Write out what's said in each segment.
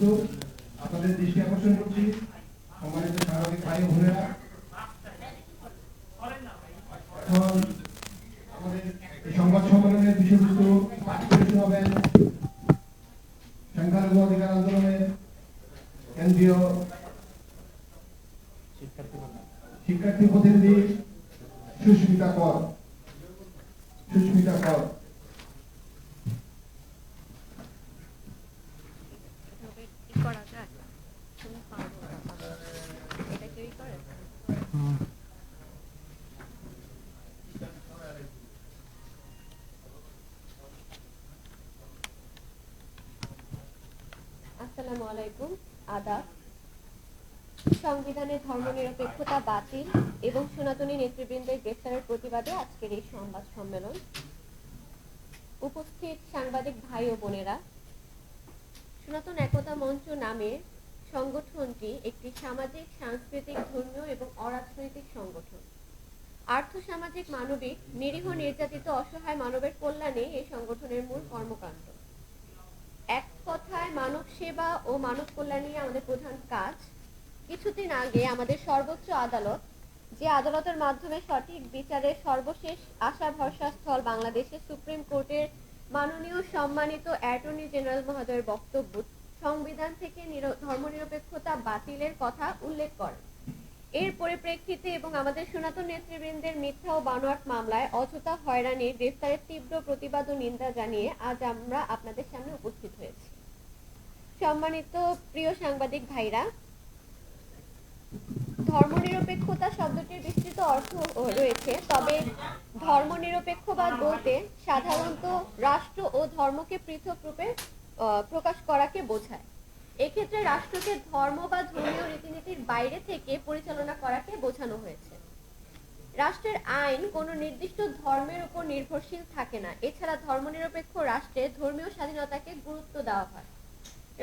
বিষয়বস্তু আপনাদের দৃষ্টি আকর্ষণ করছি। ভাই বোনেরা। এখন আমাদের সংবাদ সম্মেলনের বিষয়বস্তু করে সংখ্যালঘু অধিকার কেন্দ্রীয় শিক্ষার্থী প্রতিনিধি সুস্মিতা কর। সুস্মিতা কর তবে কি করা যায় তুমি পারব না। এটা কেউই করে আসসালামু আলাইকুম। আদাব। সংবিধানের ধর্মনিরপেক্ষতা বাতিল এবং সনাতনী নেতৃবৃন্দের গ্রেফতারের প্রতিবাদে আজকের এই সংবাদ সম্মেলন। উপস্থিত সাংবাদিক ভাই ও বোনেরা, সনাতন একতা মঞ্চ নামে সংগঠনটি একটি সামাজিক, সাংস্কৃতিক, ধর্মীয় এবং অরাজনৈতিক সংগঠন। আর্থসামাজিক, মানবিক, নিরীহ, নির্যাতিত, অসহায় মানবের কল্যাণে এই সংগঠনের মূল কর্মকাণ্ড। এক কথায় মানব সেবা ও মানব কল্যাণই আমাদের প্রধান কাজ। কিছুদিন আগে আমাদের সর্বোচ্চ আদালত যে আদালতের মাধ্যমে সঠিক বিচারের সর্বশেষ আশা ভরসা স্থল বাংলাদেশের সুপ্রিম কোর্টের মাননীয় সম্মানিত অ্যাটর্নি জেনারেল মহোদয়ের বক্তব্য, সংবিধান থেকে নির- ধর্মনিরপেক্ষতা বাতিলের কথা উল্লেখ করেন। এর পরিপ্রেক্ষিতে এবং আমাদের সনাতন নেতৃবৃন্দের মিথ্যা ও বানোয়াট মামলায় অযথা হয়রানির গ্রেফতারের তীব্র প্রতিবাদ ও নিন্দা জানিয়ে আজ আমরা আপনাদের সামনে উপস্থিত হয়েছি। সম্মানিত প্রিয় সাংবাদিক ভাইরা, ধর্মনিরপেক্ষতা শব্দটির বিস্তৃত অর্থ রয়েছে, তবে ধর্মনিরপেক্ষবাদ বলতে সাধারণত রাষ্ট্র ও ধর্মকে পৃথক রূপে প্রকাশ করাকে বোঝায়। এক্ষেত্রে রাষ্ট্রকে ধর্ম বা ধর্মীয় রীতিনীতির বাইরে থেকে পরিচালনা করাকে বোঝানো হয়েছে। রাষ্ট্রের আইন কোনো নির্দিষ্ট ধর্মের উপর নির্ভরশীল থাকে না। এছাড়া ধর্মনিরপেক্ষ রাষ্ট্রে ধর্মীয় স্বাধীনতাকে গুরুত্ব দেওয়া হয়।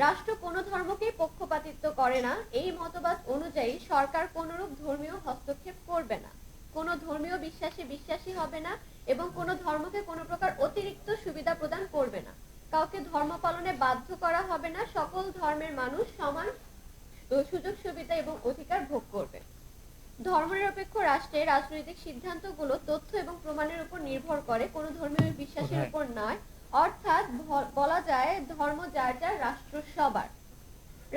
রাষ্ট্র কোনো ধর্মকেই পক্ষপাতিত্ব করে না। এই মতবাদ অনুযায়ী সরকার কোনরূপ ধর্মীয় হস্তক্ষেপ করবে না। কোনো ধর্মীয় বিশ্বাসে বিশ্বাসী হবে না এবং কোনো ধর্মকে কোনো প্রকার অতিরিক্ত সুবিধা প্রদান করবে না। কাউকে ধর্ম পালনে বাধ্য করা হবে না। সকল ধর্মের মানুষ সমান সুযোগ সুবিধা এবং অধিকার ভোগ করবে। ধর্মনিরপেক্ষ রাষ্ট্রে রাজনৈতিক সিদ্ধান্তগুলো তথ্য এবং প্রমাণের উপর নির্ভর করে। কোনো ধর্মীয় বিশ্বাসের উপর নয়। অর্থাৎ বলা যায় ধর্ম যার যার রাষ্ট্র সবার।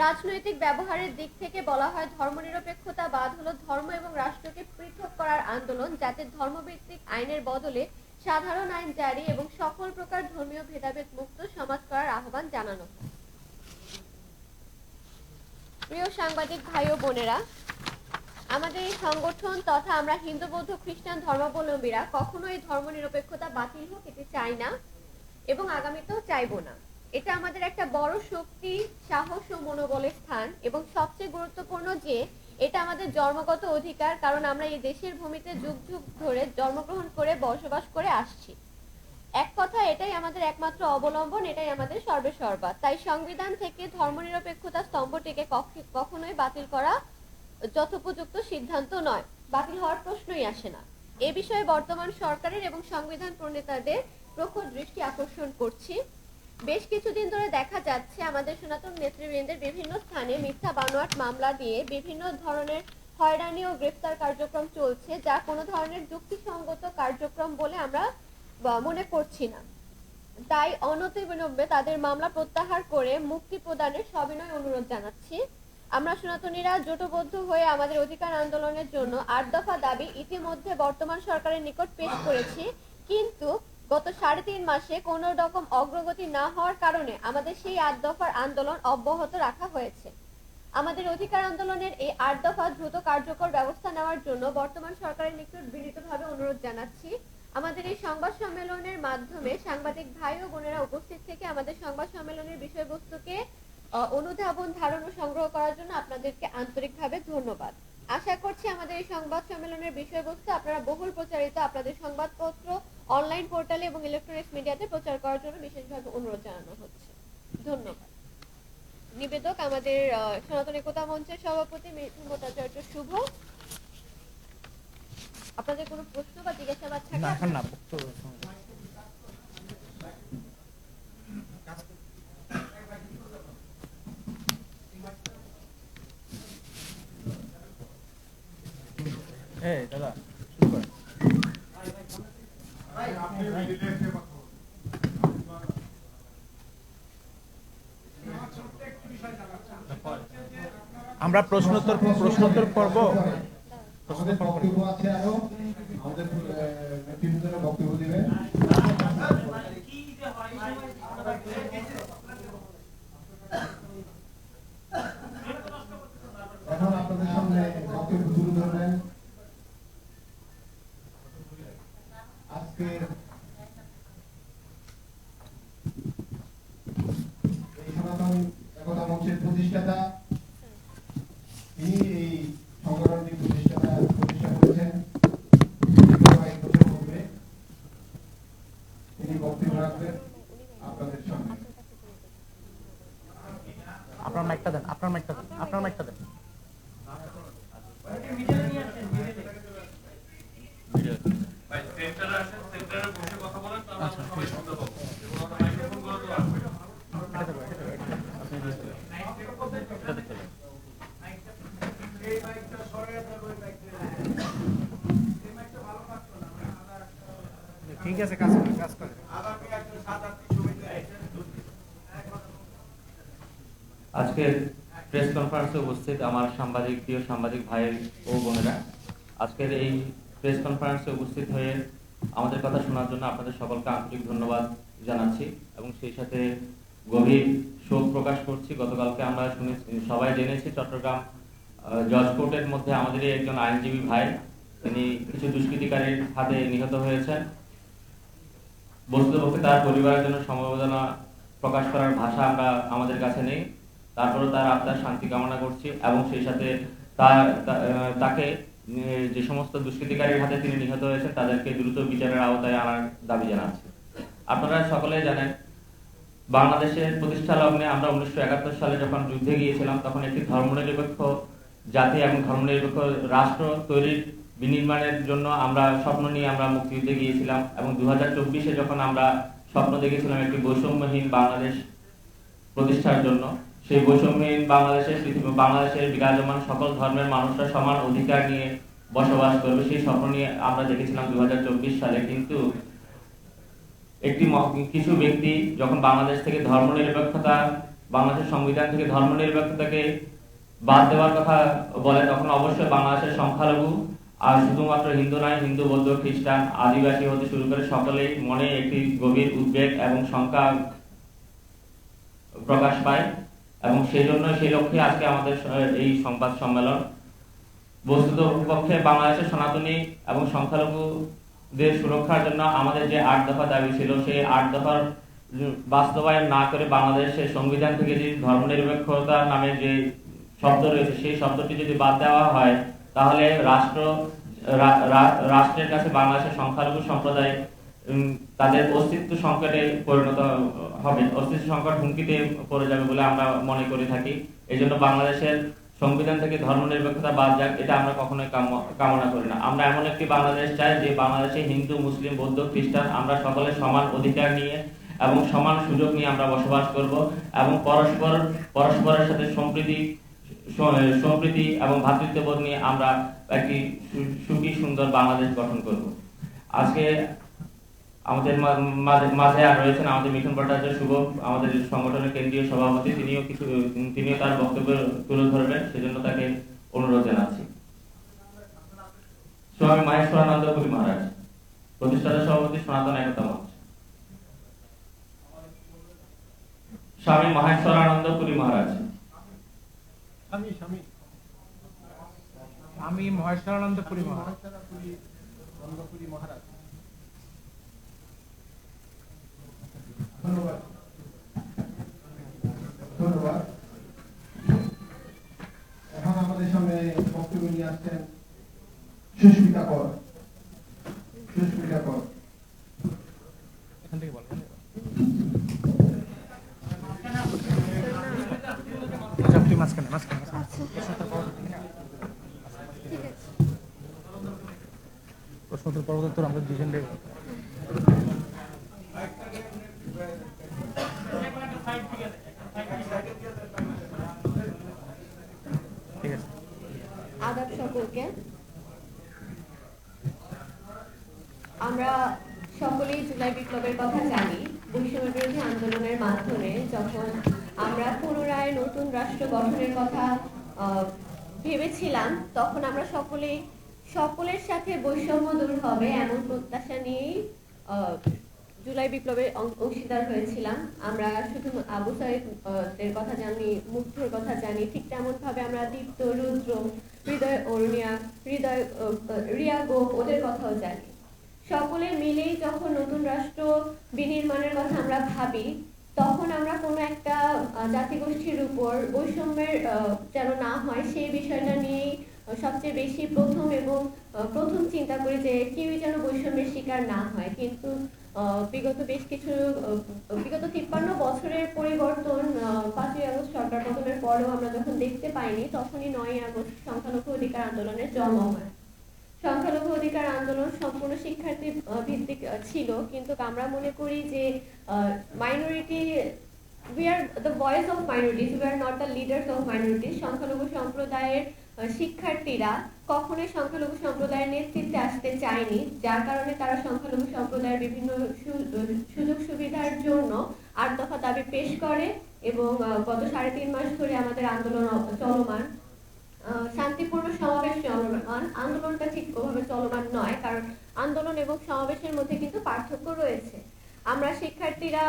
রাজনৈতিক ব্যবহারের দিক থেকে বলা হয় ধর্মনিরপেক্ষতাবাদ হলো ধর্ম এবং রাষ্ট্রকে পৃথক করার আন্দোলন যাতে ধর্মভিত্তিক আইনের বদলে সাধারণ আইন জারি এবং সকল প্রকার ধর্মীয় ভেদাভেদ মুক্ত সমাজ করার আহ্বান জানানো প্রিয় সাংবাদিক ভাই ও বোনেরা, আমাদের এই সংগঠন তথা আমরা হিন্দু, বৌদ্ধ, খ্রিস্টান ধর্মাবলম্বীরা কখনোই ধর্মনিরপেক্ষতা বাতিল হোক এটি চাই না এবং আগামীতেও চাইব না। এটা আমাদের একটা বড় শক্তি, সাহস ও মনোবলের স্থান এবং সবচেয়ে গুরুত্বপূর্ণ যে এটা আমাদের জন্মগত অধিকার, কারণ আমরা এই দেশের ভূমিতে যুগ যুগ ধরে জন্মগ্রহণ করে, বসবাস করে আসছি। এক কথা, এটাই আমাদের একমাত্র অবলম্বন, এটাই আমাদের সর্বে সর্বা তাই সংবিধান থেকে ধর্মনিরপেক্ষতা স্তম্ভটিকে কখ- কখনোই বাতিল করা যথোপযুক্ত সিদ্ধান্ত নয়। বাতিল হওয়ার প্রশ্নই আসে না। এ বিষয়ে বর্তমান সরকারের এবং সংবিধান প্রণেতাদের প্রখর দৃষ্টি আকর্ষণ করছি। বেশ কিছুদিন ধরে দেখা যাচ্ছে আমাদের সনাতন নেতৃবৃন্দের বিভিন্ন স্থানে মিথ্যা বানোয়াট মামলা দিয়ে বিভিন্ন ধরনের হয়রানি ও গ্রেফতার কার্যক্রম চলছে, যা কোনো ধরনের যুক্তিসঙ্গত কার্যক্রম বলে আমরা মনে করছি না। তাই অনতিবিলম্বে তাদের মামলা প্রত্যাহার করে মুক্তি প্রদানের সবিনয় অনুরোধ জানাচ্ছি। আমরা সনাতনীরা জোটবদ্ধ হয়ে আমাদের অধিকার আন্দোলনের জন্য আট দফা দাবি ইতিমধ্যে বর্তমান সরকারের নিকট পেশ করেছি, কিন্তু গত সাড়ে তিন মাসে কোনো রকম অগ্রগতি না হওয়ার কারণে আমাদের সেই আট দফার আন্দোলন অব্যাহত রাখা হয়েছে। আমাদের অধিকার আন্দোলনের এই আট দফা দ্রুত কার্যকর ব্যবস্থা নেওয়ার জন্য বর্তমান সরকারের নিকট বিনীতভাবে অনুরোধ জানাচ্ছি। আমাদের এই সংবাদ সম্মেলনের মাধ্যমে সাংবাদিক ভাই ও বোনেরা উপস্থিত থেকে আমাদের সংবাদ সম্মেলনের বিষয়বস্তুকে অনুধাবন, ধারণ ও সংগ্রহ করার জন্য আপনাদেরকে আন্তরিকভাবে ধন্যবাদ। আশা করছি আমাদের এই সংবাদ সম্মেলনের বিষয়বস্তু আপনারা বহুল প্রচারিত আপনাদের সংবাদপত্র অনলাইন পোর্টালে এবং ইলেকট্রনিক্স মিডিয়াতে প্রচার করার জন্য বিশেষভাবে অনুরোধ জানানো হচ্ছে। ধন্যবাদ। নিবেদক আমাদের সনাতন একতা মঞ্চের সভাপতি ভট্টাচার্য শুভ। আপনাদের কোনো প্রশ্ন বা জিজ্ঞাসাবাদ থাকে না Hey, দাদা। আমরা প্রশ্নোত্তর প্রশ্নোত্তর পর্ব আমাদের বক্তব্য আছে আরও আমাদের আহ, নেতৃবৃন্দরা বক্তব্য দিবেন এখন আপনাদের সামনে বক্তব্য তুলে ধরবেন আজকের এই সনাতন একতা মঞ্চের প্রতিষ্ঠাতা তিনি এই সংগঠনটি প্রতিষ্ঠাতা প্রতিষ্ঠা করেছেন দীর্ঘ কয়েক বছর পূর্বে তিনি বক্তব্য রাখবেন আপনাদের সামনে আপনার মাইকটা দেন আপনার মাইকটা দেন আপনার মাইকটা দেন ভাই সেন্টারে আসেন সেন্টারে বসে কথা বলেন তাহলে আমরা সবাই শুনতে পাবো এবং আমরা মাইক্রোফোনগুলো তো রাখব এটা দেবো, এটা দেবো, এটা দেবো। আপনি দিয়ে দেবেন। এটাতে চলে। ঠিক আছে কাজ করে কাজ করে। আজকের প্রেস কনফারেন্সে উপস্থিত আমার সাংবাদিক প্রিয় সাংবাদিক ভাই ও বোনেরা। আজকের এই প্রেস কনফারেন্সে উপস্থিত হয়ে আমাদের কথা শোনার জন্য আপনাদের সকলকে আন্তরিক ধন্যবাদ জানাচ্ছি এবং সেই সাথে গভীর শোক প্রকাশ করছি। গতকালকে আমরা শুনেছি সবাই জেনেছি চট্টগ্রাম জজ কোর্টের মধ্যে আমাদেরই একজন আইনজীবী ভাই, তিনি কিছু দুষ্কৃতিকারীর হাতে নিহত হয়েছেন। বস্তুতপক্ষে তার পরিবারের জন্য সমবেদনা প্রকাশ করার ভাষা আমরা আমাদের কাছে নেই। তারপরে তার আত্মার শান্তি কামনা করছি এবং সেই সাথে তার তাকে যে সমস্ত দুষ্কৃতিকারীর হাতে তিনি নিহত হয়েছেন, তাদেরকে দ্রুত বিচারের আওতায় আনার দাবি জানাচ্ছি। আপনারা সকলে জানেন, বাংলাদেশের প্রতিষ্ঠা লগ্নে আমরা উনিশশো একাত্তর সালে যখন যুদ্ধে গিয়েছিলাম, তখন একটি ধর্মনিরপেক্ষ জাতি এবং ধর্মনিরপেক্ষ রাষ্ট্র তৈরির বিনির্মাণের জন্য আমরা স্বপ্ন নিয়ে আমরা মুক্তিযুদ্ধে গিয়েছিলাম এবং দু হাজার চব্বিশে যখন আমরা স্বপ্ন দেখেছিলাম একটি বৈষম্যহীন বাংলাদেশ প্রতিষ্ঠার জন্য, সেই বৈষম্যহীন বাংলাদেশের বাংলাদেশের বিরাজমান সকল ধর্মের মানুষরা সমান অধিকার নিয়ে বসবাস করবে, সেই স্বপ্ন নিয়ে আমরা দেখেছিলাম দু হাজার চব্বিশ সালে। কিন্তু একটি কিছু ব্যক্তি যখন বাংলাদেশ থেকে ধর্মনিরপেক্ষতা, বাংলাদেশের সংবিধান থেকে ধর্মনিরপেক্ষতাকে বাদ দেওয়ার কথা বলে তখন অবশ্যই বাংলাদেশের সংখ্যালঘু আর শুধুমাত্র হিন্দু নয়, হিন্দু, বৌদ্ধ, খ্রিস্টান, আদিবাসী হতে শুরু করে সকলেই মনে একটি গভীর উদ্বেগ এবং শঙ্কা প্রকাশ পায় এবং সেই জন্য সেই লক্ষ্যে আজকে আমাদের এই সংবাদ সম্মেলন। বস্তুত পক্ষে বাংলাদেশের সনাতনী এবং সংখ্যালঘুদের সুরক্ষার জন্য আমাদের যে আট দফা দাবি ছিল, সেই আট দফার বাস্তবায়ন না করে বাংলাদেশের সংবিধান থেকে যে ধর্মনিরপেক্ষতা নামে যে শব্দ রয়েছে, সেই শব্দটি যদি বাদ দেওয়া হয়, তাহলে রাষ্ট্র রাষ্ট্রের কাছে বাংলাদেশের সংখ্যালঘু সম্প্রদায় তাদের অস্তিত্ব সংকটে পরিণত হবে, অস্তিত্ব সংকট হুমকিতে পড়ে যাবে বলে আমরা মনে করে থাকি। এই জন্য বাংলাদেশের সংবিধান থেকে ধর্মনিরপেক্ষতা বাদ যাক, এটা আমরা কখনোই কামনা করি না। আমরা এমন একটি বাংলাদেশ চাই যে বাংলাদেশে হিন্দু, মুসলিম, বৌদ্ধ, খ্রিস্টান, আমরা সকলে সমান অধিকার নিয়ে এবং সমান সুযোগ নিয়ে আমরা বসবাস করব এবং পরস্পর, পরস্পরের সাথে সম্প্রীতি সম্প্রীতি এবং ভ্রাতৃত্ববোধ নিয়ে আমরা একটি সুখী, সুন্দর বাংলাদেশ গঠন করব। আজকে আমাদের মাঝে- আর রয়েছেন আমাদের মিঠুন ভট্টাচার্য শুভ, আমাদের সংগঠনের কেন্দ্রীয় সভাপতি। তিনিও কিছু, তিনিও তার বক্তব্য তুলে ধরবেন, সেজন্য তাকে অনুরোধ জানাচ্ছি। স্বামী মাহেশ্বরানন্দ পুরী মহারাজ, প্রতিষ্ঠাতা সভাপতি সনাতন একতা মঞ্চ। স্বামী মহেশ্বরানন্দ পুরী মহারাজ আমি মহেশ্বরানন্দ পুরী মহারাজ। মহারাজ। ধন্যবাদ। ধন্যবাদ। এখন আমাদের সামনে বক্তব্য নিয়ে আসছেন সুস্মিতা কর সুস্মিতা কর এখান থেকে বল এখান থেকে বল। আচ্ছা আপনি মাঝখানে মাঝখানে মাঝখানে। প্রশ্নোত্তর পর্ব থেকে না? প্রশ্নোত্তর আমরা দুজন আমরা সকলেই জুলাই বিপ্লবের কথা জানি। বৈষম্য বিরোধী আন্দোলনের মাধ্যমে যখন আমরা পুনরায় নতুন রাষ্ট্র গঠনের কথা ভেবেছিলাম, তখন আমরা সকলেই সকলের সাথে বৈষম্য দূর হবে এমন প্রত্যাশা নিয়েই জুলাই বিপ্লবের অংশীদার হয়েছিলাম। আমরা শুধু আবু এর কথা জানি, মুগ্ধর কথা জানি, ঠিক তেমন ভাবে আমরা দীপ্ত, রুদ্র, হৃদয়, অরুণিয়া, হৃদয় রিয়া, গোপ, ওদের কথাও জানি। সকলে মিলেই যখন নতুন রাষ্ট্র বিনির্মাণের কথা আমরা ভাবি, তখন আমরা কোনো একটা জাতিগোষ্ঠীর উপর বৈষম্যের যেন না হয়, সেই বিষয়টা নিয়েই সবচেয়ে বেশি প্রথম এবং প্রথম চিন্তা করি যে কেউই যেন বৈষম্যের শিকার না হয়। কিন্তু বিগত বেশ কিছু বিগত তিপ্পান্ন বছরের পরিবর্তন পাঁচই আগস্ট সরকার পতনের পরেও আমরা যখন দেখতে পাইনি, তখনই নয় আগস্ট সংখ্যালঘু অধিকার আন্দোলনের জন্ম হয়। সংখ্যালঘু অধিকার আন্দোলন সম্পূর্ণ শিক্ষার্থী ভিত্তিক ছিল। কিন্তু আমরা মনে করি যে minority we are the voice of minorities we are not the leaders of minorities সংখ্যালঘু সম্প্রদায়ের শিক্ষার্থীরা কখনোই সংখ্যালঘু সম্প্রদায়ের নেতৃত্বে আসতে চায়নি, যার কারণে তারা সংখ্যালঘু সম্প্রদায়ের বিভিন্ন সুযোগ সুবিধার জন্য আট দফা দাবি পেশ করে এবং গত সাড়ে তিন মাস ধরে আমাদের আন্দোলন চলমান। শান্তিপূর্ণ সমাবেশ চলমান। আন্দোলনটা ঠিক ওভাবে চলমান নয়, কারণ আন্দোলন এবং সমাবেশের মধ্যে কিন্তু পার্থক্য রয়েছে। আমরা শিক্ষার্থীরা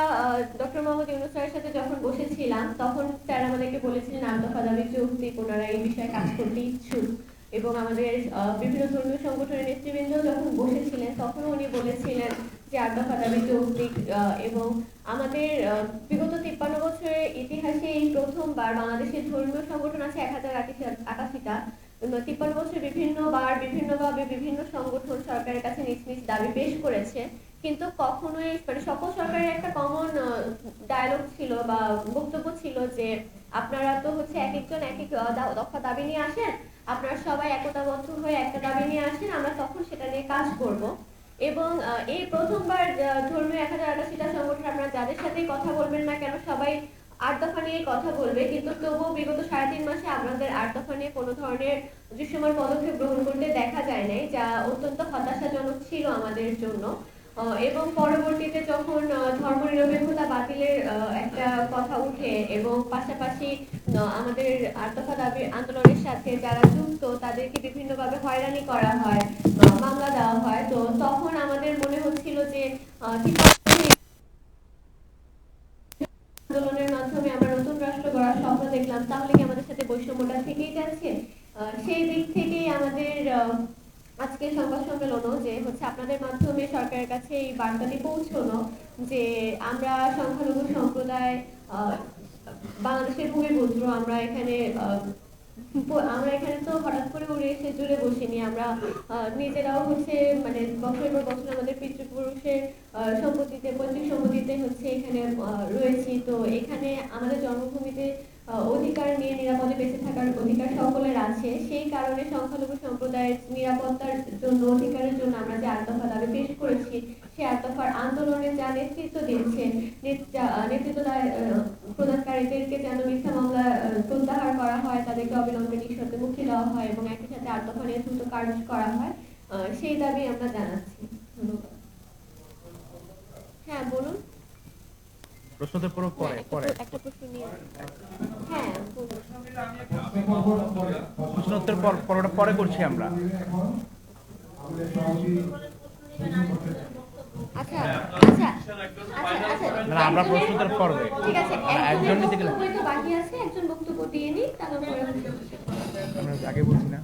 ডক্টর মোহাম্মদ ইউনুস সাথে যখন বসেছিলাম, তখন স্যার আমাদেরকে বলেছিলেন আট দাবি যৌক্তিক ওনারা এই বিষয়ে কাজ করতে ইচ্ছুক। এবং আমাদের বিভিন্ন ধর্মীয় সংগঠনের নেতৃবৃন্দ যখন বসেছিলেন তখন উনি বলেছিলেন যে আট দফা দাবি এবং আমাদের বিগত তিপ্পান্ন বছরের ইতিহাসে এই প্রথমবার বাংলাদেশের ধর্মীয় সংগঠন আছে এক হাজার আটাশিটা। তিপ্পান্ন বছর বিভিন্নবার বিভিন্নভাবে বিভিন্ন সংগঠন সরকারের কাছে নিজ নিজ দাবি পেশ করেছে। কিন্তু কখনোই মানে সকল সরকারের একটা কমন ডায়লগ ছিল বা বক্তব্য ছিল যে আপনারা তো হচ্ছে এক একজন এক এক আহ, দা- দফা দাবি নিয়ে আসেন আপনারা সবাই একতাবদ্ধ হয়ে একটা দাবি নিয়ে আসেন আমরা তখন সেটা নিয়ে কাজ করব। এবং এই প্রথমবার ধর্মীয় এক হাজার আটাশিটা সংগঠন আপনারা যাদের সাথেই কথা বলবেন না কেন সবাই আট দফা নিয়ে কথা বলবে কিন্তু তবুও বিগত সাড়ে তিন মাসে আপনাদের আট দফা নিয়ে কোনো ধরনের দৃশ্যমান পদক্ষেপ গ্রহণ করতে দেখা যায় নাই যা অত্যন্ত হতাশাজনক ছিল আমাদের জন্য। এবং পরবর্তীতে যখন ধর্মনিরপেক্ষতা বাতিলের একটা কথা উঠে এবং পাশাপাশি আমাদের আট দফা দাবি আন্দোলনের সাথে যারা যুক্ত, তাদেরকে বিভিন্নভাবে হয়রানি করা হয় মামলা দেওয়া হয়। তো তখন আমাদের মনে হচ্ছিল যে আন্দোলনের মাধ্যমে আমরা নতুন রাষ্ট্র গড়ার স্বপ্ন দেখলাম। তাহলে কি আমাদের সাথে বৈষম্যটা থেকেই যাচ্ছে? সেই দিক থেকেই আমাদের আহ, আজকের সংবাদ সম্মেলনও যে হচ্ছে আপনাদের মাধ্যমে সরকারের কাছে এই বার্তাটি পৌঁছানো যে আমরা সংখ্যালঘু সম্প্রদায় বাংলাদেশের ভূমিপুত্র আমরা এখানে আমরা এখানে তো হঠাৎ করে উড়ে এসে জুড়ে বসিনি। আমরা নিজেরাও হচ্ছে মানে বছরের পর বছর আমাদের পিতৃপুরুষের সম্পত্তিতে, পৈতৃক সম্পত্তিতে হচ্ছে এখানে রয়েছি। তো এখানে আমাদের জন্মভূমিতে অধিকার নিয়ে নিরাপদে বেঁচে থাকার অধিকার সকলের আছে। সেই কারণে সংখ্যালঘু সম্প্রদায়ের নিরাপত্তার জন্য, অধিকারের জন্য আমরা যে আট দফা দাবি পেশ করেছি, সেই আট দফার আন্দোলনে যা নেতৃত্ব দিচ্ছে নেতৃত্ব প্রদানকারীদেরকে যেন মিথ্যা মামলা আহ, প্রত্যাহার করা হয় তাদেরকে অবিলম্বে নিঃশর্তে মুক্তি দেওয়া হয় এবং একই নিয়ে দ্রুত কাজ করা হয়। সেই দাবি আমরা জানাচ্ছি। ধন্যবাদ। হ্যাঁ বলুন। পরে হ্যাঁ, পরে। একটা প্রশ্ন নিয়ে হ্যাঁ বলুন। প্রশ্নোত্তর পর পরটা পরে করছি আমরা। এখন আমাদের সভাপতি আচ্ছা আচ্ছা। একজন আচ্ছা আচ্ছা আমরা একজনের- প্রশ্নোত্তর পর্বে ঠিক আছে একজন নিতে গেলে বাকি আছে একজন বক্তব্য দিয়ে নিই তারপরে আমরা আগে বলছি না।